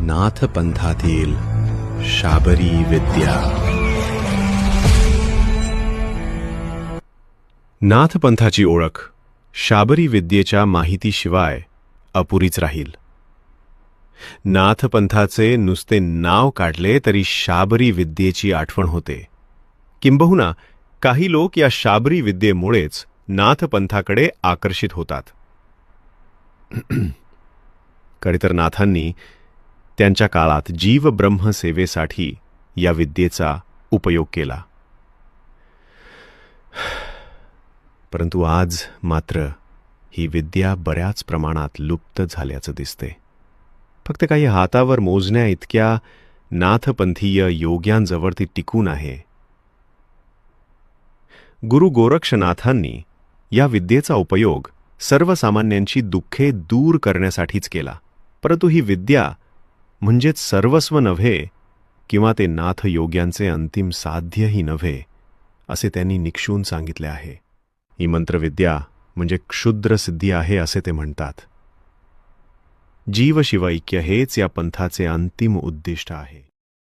नाथ पंथातील शाबरी विद्या. नाथ पंथाची ओळख शाबरी विद्येच्या माहितीशिवाय अपुरीच राहील. नाथ पंथाचे नुसते नाव काढले तरी शाबरी विद्येची आठवण होते. किंबहुना काही लोक या शाबरी विद्येमुळेच नाथपंथाकडे आकर्षित होतात. खरे तर नाथांनी त्यांच्या काळात जीव ब्रह्म सेवेसाठी या विद्येचा उपयोग केला. परंतु आज मात्र ही विद्या बऱ्याच प्रमाणात लुप्त झाल्याचं दिसते फक्त काही हातावर मोजण्या इतक्या नाथपंथीय योग्यांजवळ ती टिकून आहे. गुरु गोरक्षनाथांनी या विद्येचा उपयोग सर्वसामान्यांची दुःखे दूर करण्यासाठीच केला. परंतु ही विद्या म्हणजेच सर्वस्व नव्हे किंवा ते नाथ योग्यांचे अंतिम साध्यही नव्हे असे त्यांनी निक्षून सांगितले आहे. ही मंत्रविद्या म्हणजे क्षुद्र सिद्धी आहे असे ते म्हणतात. जीव हेच या पंथाचे अंतिम उद्दिष्ट आहे.